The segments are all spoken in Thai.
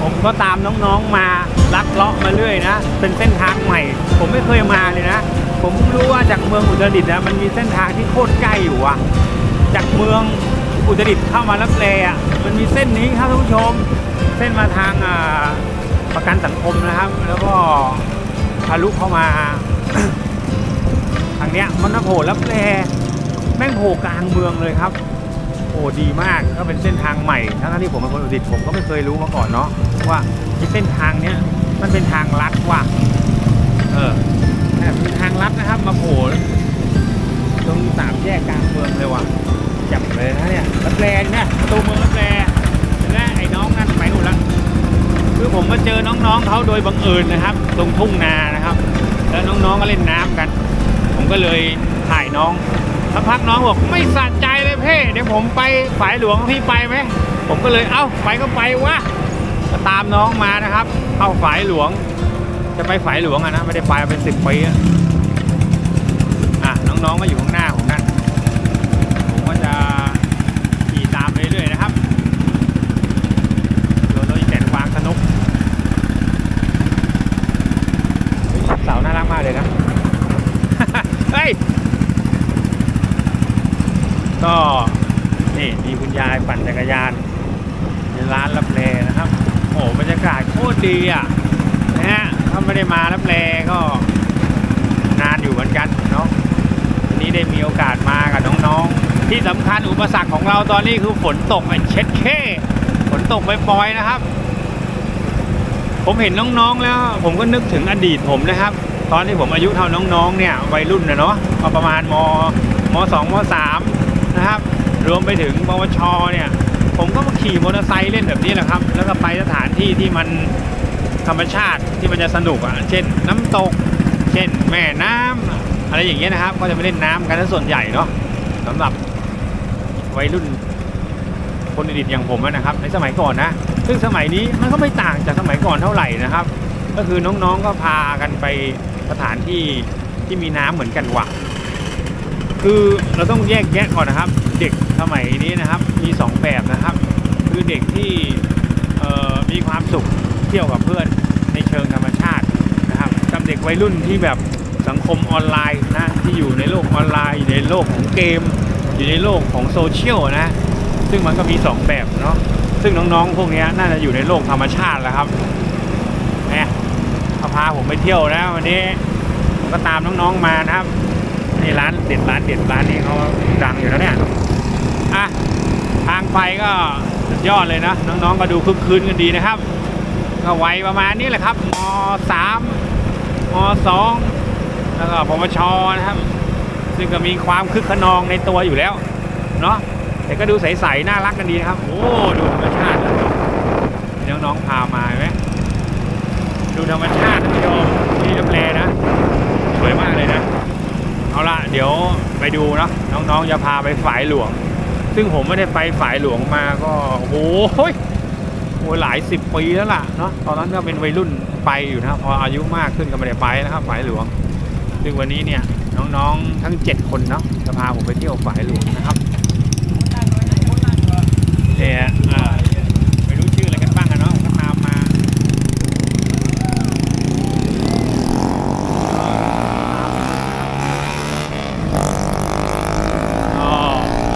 ผมก็ตามน้องๆมาลัดเลาะมาเรื่อยนะ เป็นเส้นทางใหม่ ผมไม่เคยมาเลยนะ ผมรู้ว่าจากเมืองอุตรดิตถ์นะมันมีเส้นทางที่โคตรใกล้อยู่อะจากเมืองอุตรดิตถ์เข้ามาลับแลอะมันมีเส้นนี้ครับท่านผู้ชม เส้นมาทางอ่าประกันสังคมนะครับ แล้วก็ทะลุเข้ามาทางเนี้ยมันโผล่ลับแลแม่งโผล่กลางเมืองเลยครับ อ้ดีมากก็เป็นเส้นทางใหม่ทั้งที่ผมเป็นคนอุตรดิตถ์ผมก็ไม่เคยรู้มาก่อนเนาะว่าไอ้เส้นทางเนี้ยมันเป็นทางลัดว่ะเออแต่เป็นทางลัดนะครับมาโผล่ตรงสามแยกกลางเมืองเลยว่ะจับเลยนะเนี่ยรับแลเนี่ยประตูเมืองรับแลและไอ้น้องนั่นไปหมดละคือผมก็เจอน้องๆเขาโดยบังเอิญนะครับ ตรงทุ่งนานะครับ แล้วน้องๆก็เล่นน้ำกัน ผมก็เลยถ่ายน้องสักพักน้องบอกไม่สะใจ ยเดี๋ยวผมไปฝายหลวงพี่ไปไหมผมก็เลยเอ้าไปก็ไปวะก็ตามน้องมานะครับเข้าฝายหลวง จะไปฝายหลวงอะนะไม่ได้ไปเป็นสิบปีอะอะน้องๆก็อยู่ข้างหน้าผมนั่นผมก็จะขี่ตามไปเรื่อยๆนะครับโดยโดยแสนวางสนุกเสาน่ารักมากเลยนะ เฮ้ย ก็ นี่มีคุณยายปั่นจักรยานในร้านรับแลนะครับ โอ้โหบรรยากาศโคตรดีอะนะฮะถ้าไม่ได้มารับแลก็นานอยู่เหมือนกันเนาะวันนี้ได้มีโอกาสมากับน้องๆ ที่สำคัญอุปสรรคของเราตอนนี้คือฝนตกไอ้เช็ดเข้ฝนตกปล่อยนะครับ ผมเห็นน้องๆแล้วผมก็นึกถึงอดีตผมนะครับ ตอนที่ผมอายุเท่าน้องๆเนี่ยวัยรุ่นนะเนาะประมาณมมสองมสามนะครับ รวมไปถึงปวชเนี่ย ผมก็มาขี่มอเตอร์ไซค์เล่นแบบนี้แหละครับ แล้วก็ไปสถานที่ที่มันธรรมชาติที่มันจะสนุกอะ เช่น น้ำตก เช่น แม่น้ำอะไรอย่างเงี้ยนะครับ ก็จะไปเล่นน้ำกันซะส่วนใหญ่เนาะสำหรับวัยรุ่นคนอดีตอย่างผมนะครับ ในสมัยก่อนนะ ซึ่งสมัยนี้มันก็ไม่ต่างจากสมัยก่อนเท่าไหร่นะครับ ก็คือน้องๆก็พากันไปสถานที่ที่มีน้ำเหมือนกันว่ะ คือเราต้องแยกแยะก่อนนะครับ เด็กสมัยนี้นะครับ มีสองแบบนะครับ คือเด็กที่มีความสุขเที่ยวกับเพื่อนในเชิงธรรมชาตินะครับกับเด็กวัยรุ่นที่แบบสังคมออนไลน์นะที่อยู่ในโลกออนไลน์อยู่ในโลกของเกม อยู่ในโลกของโซเชียลนะ ซึ่งมันก็มีสองแบบเนาะซึ่งน้องๆ พวกนี้น่าจะอยู่ในโลกธรรมชาติแล้วครับเนี่ยเขาพาผมไปเที่ยวนะวันนี้ผมก็ตามน้องๆมานะครับนี่ร้าน เด็ดร้านเด็ดร้านนี้เขาดังอยู่แล้วเนี่ยอะทางไปก็สุดยอดเลยนะ น้องๆก็ดูคึกคืนกันดีนะครับ ก็ไวยประมาณนี้แหละครับมสามมสองแล้วก็ปวชนะครับ ซึ่งก็มีความคึกขนองในตัวอยู่แล้วเนาะแต่ก็ดูใสๆน่ารักกันดีนะครับ โอ้ดูธรรมชาตินี่น้องๆพามาไหมดูธรรมชาติท่านผู้ชมนี่น้ำแลนะ สวยมาก ละเดี๋ยวไปดูเนาะน้องๆจะพาไปฝายหลวง ซึ่งผมไม่ได้ไปฝายหลวงมาก็โอ้โหโอ้หลายสิบปีแล้วล่ะเนาะตอนนั้นก็เป็นวัยรุ่นไปอยู่นะพออายุมากขึ้นก็ไม่ได้ไปนะครับฝายหลวง ซึ่งวันนี้เนี่ยน้องๆทั้ง 7 คนเนาะจะพาผมไปเที่ยวฝายหลวงนะครับเนี่ยอ่าไม่รู้ชื่ออะไรกันบ้างอะเนาะก็ตามมา อ๋อ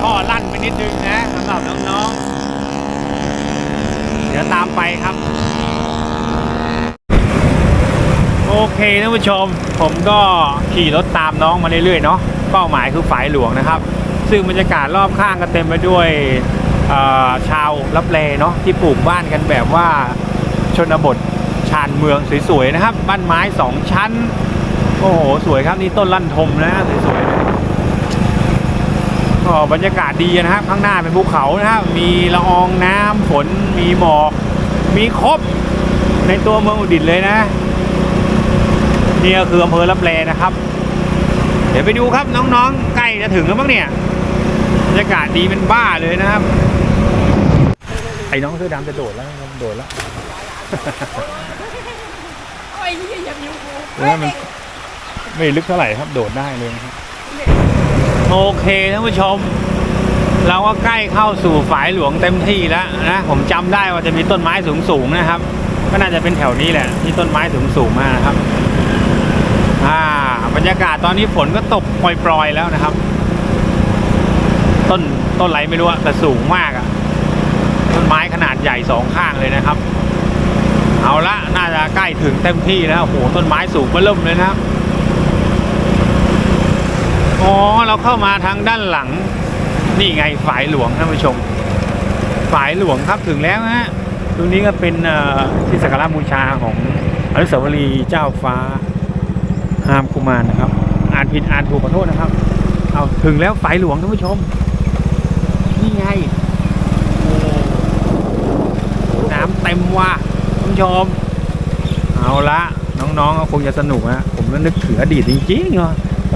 ท่อลั่นไปนิดนึงนะสำหรับน้องๆ เดี๋ยวตามไปครับ โอเคท่านผู้ชม ผมก็ขี่รถตามน้องมาเรื่อยๆเนาะเป้าหมายคือฝายหลวงนะครับ ซึ่งบรรยากาศรอบข้างก็เต็มไปด้วยชาวรับแลเนาะที่ปลูกบ้านกันแบบว่าชนบทชานเมืองสวยๆนะครับ บ้านไม้สองชั้น โอ้โห สวยครับนี่ต้นลั่นทมนะสวยๆ ก็บรรยากาศดีนะครับ ข้างหน้าเป็นภูเขานะครับ มีละอองน้ำฝนมีหมอก มีครบในตัวเมืองอุดิตถ์เลยนะนี่ก็คืออำเภอรับแลนะครับ เดี๋ยวไปดูครับน้องๆ ใกล้จะถึงแล้วมั้งเนี่ยบรรยากาศดีเป็นบ้าเลยนะครับ ไอ้น้องเสื้อดำจะโดดแล้วนะครับโดดแล้วโอ้ยเหี้ยอย่าบิ้วกูเออมันไม่ลึกเท่าไหร่ครับ โดดได้เลยนะครับ โอเคท่านผู้ชม เราก็ใกล้เข้าสู่ฝายหลวงเต็มที่แล้วนะผมจำได้ว่าจะมีต้นไม้สูงๆนะครับ ก็น่าจะเป็นแถวนี้แหละที่ต้นไม้สูงๆมากนะครับอ่าบรรยากาศตอนนี้ฝนก็ตกปล่อยๆแล้วนะครับ ต้นต้นอะไรไม่รู้อะแต่สูงมากอะต้นไม้ขนาดใหญ่สองข้างเลยนะครับ เอาละน่าจะใกล้ถึงเต็มที่แล้วโอ้โหต้นไม้สูงเบิ่มเลยนะครับ อ๋อ เราเข้ามาทางด้านหลัง นี่ไงฝายหลวงท่านผู้ชม ฝายหลวงครับถึงแล้วฮะตรงนี้ก็เป็นที่สักการะบูชาของอนุสาวรีย์เจ้าฟ้าหามกุมารนะครับ อ่านผิดอ่านถูกขอโทษนะครับ เอาถึงแล้วฝายหลวงท่านผู้ชม นี่ไง น้ำเต็มว่ะท่านผู้ชม เอาละน้องๆก็คงจะสนุกนะผมก็นึกถึงอดีตจริงๆเนาะ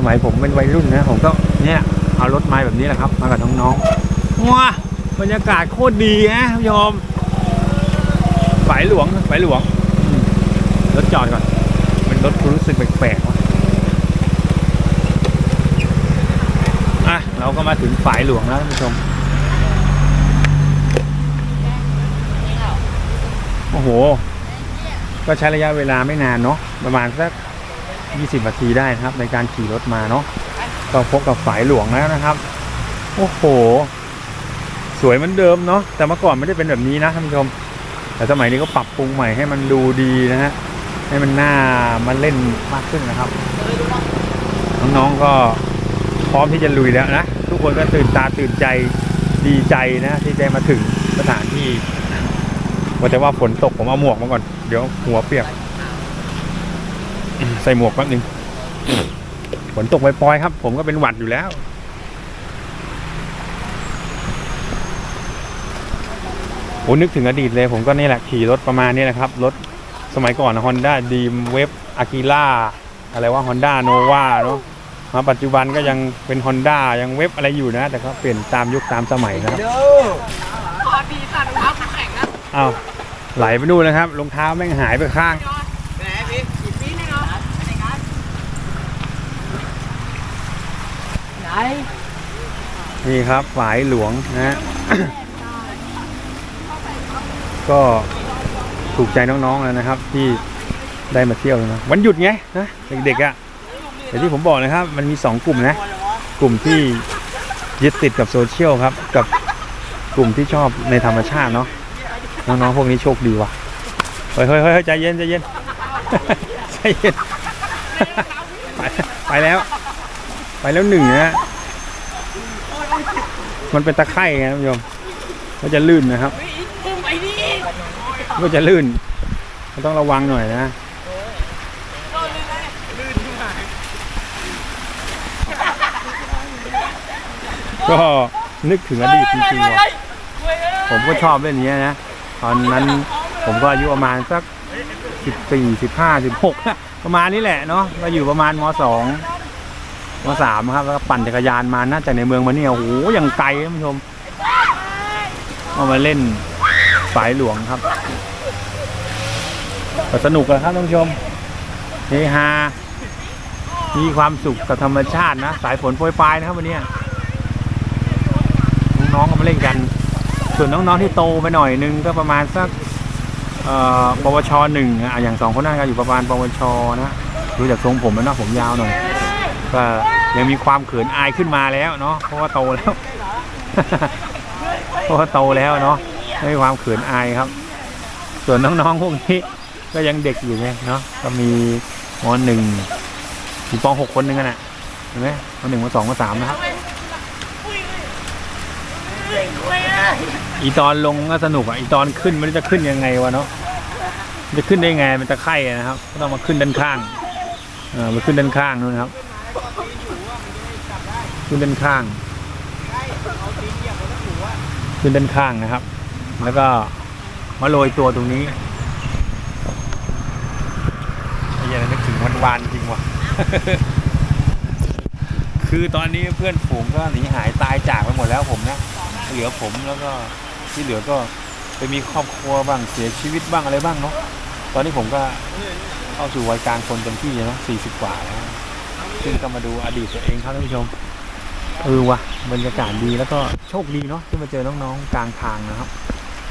มัยผมเป็นวัยรุ่นนะผมก็เนี่ยเอารถมาแบบนี้แหละครับ มากับน้องๆว้าบรรยากาศโคตรดีนะท่านผู้ชมฝายหลวงฝายหลวงอืมรถจอดก่อนเป็นรถกูรู้สึกแปลกๆว่ะอะเราก็มาถึงฝายหลวงแล้วท่านผู้ชมโอ้โห ก็ใช้ระยะเวลาไม่นานเนาะประมาณสัก 20นาทีได้นะครับ ในการขี่รถมาเนาะก็พบกับฝายหลวงแล้วนะครับ โอ้โห สวยเหมือนเดิมเนาะแต่เมื่อก่อนไม่ได้เป็นแบบนี้นะท่านผู้ชม แต่สมัยนี้ก็ปรับปรุงใหม่ให้มันดูดีนะฮะให้มันน่ามันเล่นมากขึ้นนะครับน้องๆก็พร้อมที่จะลุยแล้วนะทุกคนก็ตื่นตาตื่นใจดีใจนะที่ได้มาถึงสถานที่ว่าแต่ว่าฝนตกผมเอาหมวกมาก่อน เดี๋ยวหัวเปียก ใส่หมวกแป๊บนึงฝนตกปล่อยๆครับ ผมก็เป็นหวัดอยู่แล้ว โอ้นึกถึงอดีตเลย ผมก็นี่แหละขี่รถประมาณนี้แหละครับ รถสมัยก่อนฮอนด้าดีมเวฟอากิล่าอะไรว่าฮอนด้าโนวาเนาะมาปัจจุบันก็ยังเป็นฮอนด้ายังเวฟอะไรอยู่นะ แต่ก็เปลี่ยนตามยุคตามสมัยนะครับสวัสดีค่ะรองเท้าผมแข็งนะอ้าวไหลไปนู่นนะครับรองเท้าแม่งหายไปข้าง ไหนพี่กี่ปีนี่เนาะไหนกันไห นนี่ครับฝายหลวงนะ ก็ถูกใจน้องๆแล้วนะครับ ที่ได้มาเที่ยวนะวันหยุดไงนะเด็กๆอะ่ะแต่ที่ผมบอกนะครับ มันมีสองกลุ่มนะ กลุ่มที่ยึดติดกับโซเชียลครับ กับกลุ่มที่ชอบในธรรมชาติเนาะน้องๆพวกนี้โชคดีว่ะเฮ้ยเฮ้ยเฮ้ยใจเย็นใจเย็นใจเย็นไปแล้ว ไปแล้วหนึ่งนะฮะมันเป็นตะไคร่ไงท่านผู้ชมก็จะลื่นนะครับมไอ้นี่ก็จะลื่นก็ต้องระวังหน่อยนะก็นึกถึงอดีตจริงๆว่ะผมก็ชอบเล่นอย่างนี้นะ ตอนนั้นผมก็อายุประมาณสักสิบสี่สิบห้าสิบหกประมาณนี้แหละเนาะก็อยู่ประมาณมสอง มสามครับแล้วก็ปั่นจักรยานมาน่าจะในเมืองมาเนี่ยโอ้โหย่างไกลท่านผู้ชมเอามาเล่นสายหลวงครับก็สนุกอะครับท่านผู้ชมเฮฮามีความสุขกับธรรมชาตินะ สายฝนโปรยปลายนะครับวันนี้น้องๆก็มาเล่นกัน ส่วนน้องๆที่โตไปหน่อยนึงก็ประมาณสักปวชหนึ่งอะอย่างสองคนนั้นก็อยู่ประมาณปวชนะดูจากทรงผมแล้วนะผมยาวหน่อยก็ ยังมีความเขินอายขึ้นมาแล้วเนาะเพราะว่าโตแล้ว เพราะว่าโตแล้วเนาะไม่มีความเขินอายครับ ส่วนน้องๆพวกนี้ก็ยังเด็กอยู่ไงเนาะก็มีมหนึ่งมีปหกคนหนึงกันน่ะเห็นไหมมหนึ่งมสองมสามนะครับอีตอนลงก็สนุกอะอีตอนขึ้นไมันจะขึ้นยังไงวะเนาะจะขึ้นได้ไงมันจะไข่นะครับก็ต้องมาขึ้นด้านข้างเออมาขึ้นด้านข้างนู่นครับ ขึ้นด้านข้างขึ้นด้านข้างนะครับ แล้วก็มาโรยตัวตรงนี้ไอ้ยังนึกถึงวันวานจริงว่ะคือตอนนี้เพื่อนฝูงก็หนีหายตายจากไปหมดแล้วผมนะเหลือผมแล้วก็ที่เหลือก็ไปมีครอบครัวบ้างเสียชีวิตบ้างอะไรบ้างเนาะตอนนี้ผมก็เข้าสู่วัยกลางคนเต็มที่เนาะสี่สิบกว่าแล้วซึ่งก็มาดูอดีตตัวเองครับท่านผู้ชม เออวะบรรยากาศดีแล้วก็โชคดีเนาะที่มาเจอน้องๆกลางทางนะครับ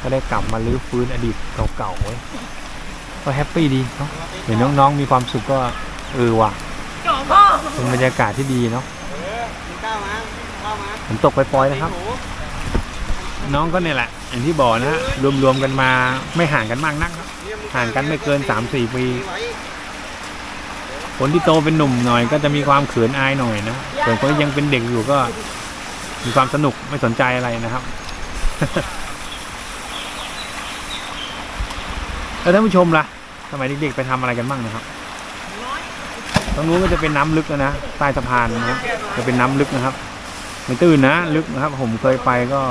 ก็ได้กลับมาลื้อฟื้นอดีตเก่าๆไว้ก็แฮปปี้ดีเนาะเห็นน้องๆมีความสุขก็เออว่ะเป็นบรรยากาศที่ดีเนาะมาข้าวมาฝนตกไปปล่อยนะครับ น้องก็เนี่ยแหละ อย่างที่บอกนะฮะรวมๆกันมาไม่ห่างกันมากนัก ห่างกันไม่เกิน3-4ปี คนที่โตเป็นหนุ่มหน่อย ก็จะมีความเขินอายหน่อยนะส่วนคนที่ยังเป็นเด็กอยู่ก็ มีความสนุกไม่สนใจอะไรนะครับแล้วท่านผู้ชมล่ะสมัยเด็กๆไปทำอะไรกันบ้างนะครับตรงนู้นก็จะเป็นน้ำลึกนะนะใต้สะพานนะครับจะเป็นน้ำลึกนะครับไม่ตื้นนะลึกนะครับ ผมเคยไปก็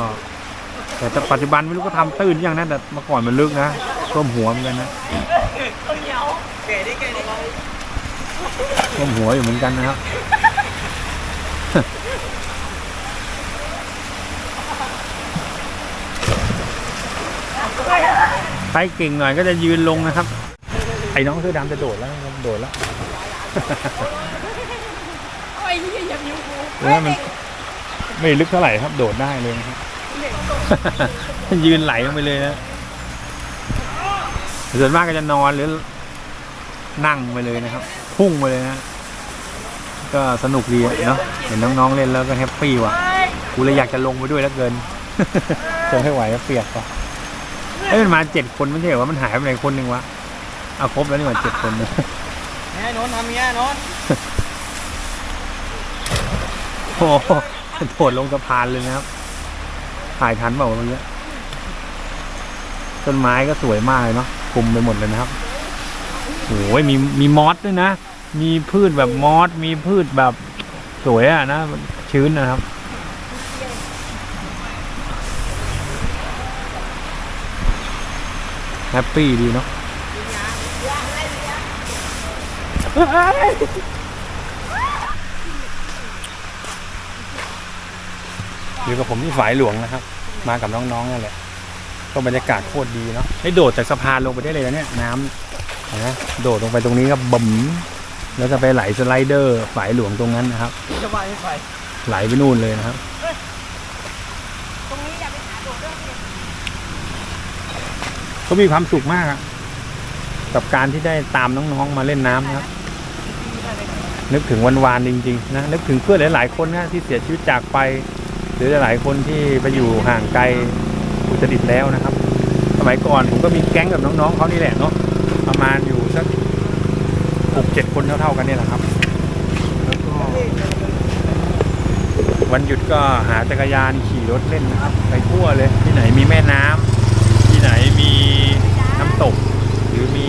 แต่ปัจจุบันไม่รู้ก็ทำตื้นยังนะแต่เมื่อก่อนมันลึกนะท่วมหัวเหมือนกันนะเก๋ดิเก๋ดิท่วมหัวอยู่เหมือนกันนะครับใครเก่งหน่อยก็จะยืนลงนะครับ ไอ้น้องเสื้อดำจะโดดแล้วนะครับโดดแล้วโอ้ยนี่อย่าบิ้วกูเออมันไม่ลึกเท่าไหร่ครับ โดดได้เลยนะครับยืนไหลลงไปเลยนะส่วนมากก็จะนอนหรือนั่งไปเลยนะครับ พุ่งไปเลยนะก็สนุกดีอะเนาะเห็นน้องๆเล่นแล้วก็แฮปปี้ว่ะกูเลยอยากจะลงไปด้วยแล้วเกินคงไม่ไหวก็เปียกป่ะเอ้ยมันมาเจ็ดคนไม่ใช่เหรอวะมันหายไปไหนคนหนึ่งวะเอาครบแล้วนี่หว่าเจ็ดคนนะแม่นนทำเงี้ยนนโอ้โหโดดลงสะพานเลยนะครับ ถ่ายทันเปล่าวะเมื่อกี้ต้นไม้ก็สวยมากเลยเนาะคลุมไปหมดเลยนะครับโอ้ยมีมีมอสด้วยนะ มีพืชแบบมอสมีพืชแบบสวยอะนะชื้นนะครับ แฮปปี้ดีเนาะอยู่กับผมที่ฝายหลวงนะครับ มากับน้องๆนั่นแหละก็บรรยากาศโคตรดีเนาะให้โดดจากสะพานลงไปได้เลยนะเนี่ย น้ำนะโดดลงไปตรงนี้ก็บ่ม แล้วจะไปไหลสไลเดอร์ฝายหลวงตรงนั้นนะครับ จะไปไปไหลไปนู่นเลยนะครับ ตรงนี้อย่าไปหาโดดเรื่องนี้ก็มีความสุขมากอะกับการที่ได้ตามน้องๆมาเล่นน้ำนะครับ นึกถึงวันวานๆจริงๆนะนึกถึงเพื่อนหลายๆคนนะที่เสียชีวิตจากไป หรือหลายๆคนที่ไปอยู่ห่างไกลอุตรดิตถ์แล้วนะครับ สมัยก่อนผมก็มีแก๊งกับน้องๆเขานี่แหละเนาะประมาณอยู่สัก หกเจ็ดคนเท่าๆกันเนี่ยแหละครับ แล้วก็ วันหยุดก็หาจักรยานขี่รถเล่นนะครับไปทั่วเลย ที่ไหนมีแม่น้ำที่ไหนมีน้ำตก หรือมี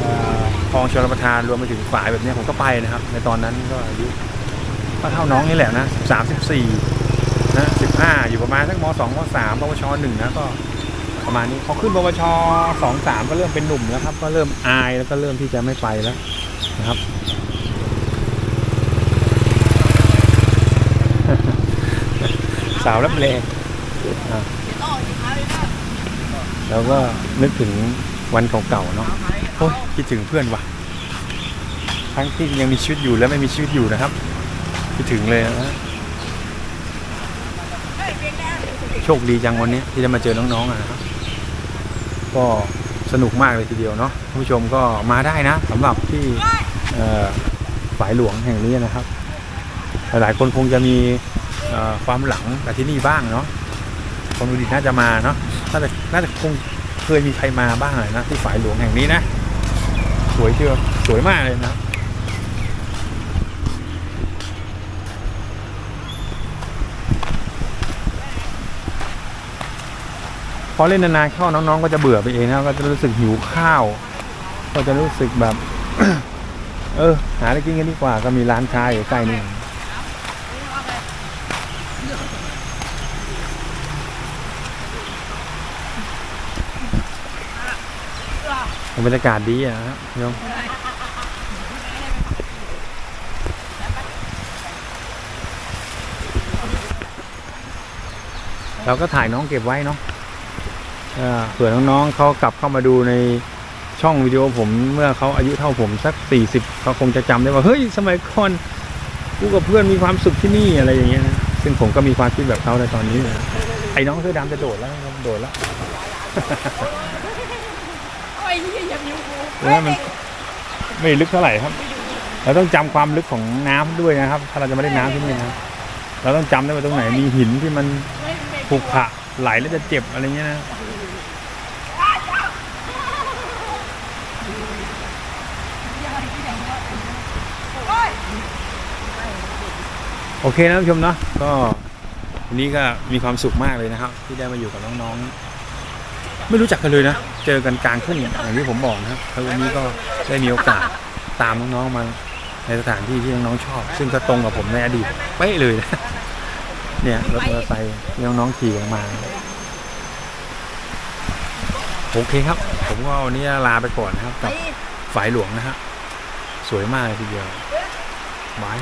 เอ่อคลองชลประทานรวมไปถึงฝายแบบเนี้ยผมก็ไปนะครับ ในตอนนั้นก็อายุก็เท่าน้องนี่แหละนะสามสิบสี่นะสิบห้าอยู่ประมาณสักมสองมสามปวชหนึ่งนะก็ ประมาณนี้พอขึ้นปวชสองสามก็เริ่มเป็นหนุ่มแล้วครับ ก็เริ่มอายแล้วก็เริ่มที่จะไม่ไปแล้วนะครับ สาวรับเลอะแล้วก็นึกถึงวันเก่าๆเนาะโอ้ยคิดถึงเพื่อนว่ะ ทั้งที่ยังมีชีวิตอยู่และไม่มีชีวิตอยู่นะครับ คิดถึงเลยนะโชคดีจังวันนี้ที่ได้มาเจอน้องๆอะนะครับ ก็สนุกมากเลยทีเดียวเนาะผู้ชมก็มาได้นะสำหรับที่ฝายหลวงแห่งนี้นะครับ หลายๆคนคงจะมี ความหลังกับที่นี่บ้างเนาะคนอุดิตน่าจะมาเนาะน่าจะน่าจะคงเคยมีใครมาบ้างเลยนะที่ฝ่ายหลวงแห่งนี้นะสวยเชียวสวยมากเลยนะพอเล่นนานๆเข้าน้องๆก็จะเบื่อไปเองนะก็จะรู้สึกหิวข้าว ก็จะรู้สึกแบบ เออ หาอะไรกินกันดีกว่าก็มีร้านค้าอยู่ใกล้นี่ บรรยากาศดีอะนะครับโยมเราก็ถ่ายน้องเก็บไว้เนาะเอ่อเผื่อน้องๆเขากลับเข้ามาดูในช่องวิดีโอผมเมื่อเขาอายุเท่าผมสัก 40เขาคงจะจำได้ว่าเฮ้ยสมัยก่อนกูกับเพื่อนมีความสุขที่นี่อะไรอย่างเงี้ยนะซึ่งผมก็มีความคิดแบบเขาในตอนนี้นะไอ้น้องเสื้อดำจะโดดแล้วโดดแล้ว บิ้วกูแล้วมันไม่ลึกเท่าไหร่ครับ เราต้องจำความลึกของน้ำด้วยนะครับ ถ้าเราจะไม่ได้น้ำที่นี่นะเราต้องจำได้ว่าตรงไหนมีหินที่มันผุขะไหลแล้วจะเจ็บอะไรเงี้ยนะโอ้ยโอเคนะท่านผู้ชมเนาะก็วันนี้ก็มีความสุขมากเลยนะครับ ที่ได้มาอยู่กับน้องๆ ไม่รู้จักกันเลยนะ เจอกันกลางทุ่งอย่างที่ผมบอกนะครับแล้ววันนี้ก็ได้มีโอกาสตามน้องๆมาในสถานที่ที่น้องๆชอบ ซึ่งก็ตรงกับผมในอดีตเป๊ะเลยนะเนี่ยรถมอเตอร์ไซค์ที่น้องๆขี่กันมาโอเคครับ ผมก็วันนี้ลาไปก่อนนะครับกับฝายหลวงนะฮะสวยมากเลยทีเดียวบาย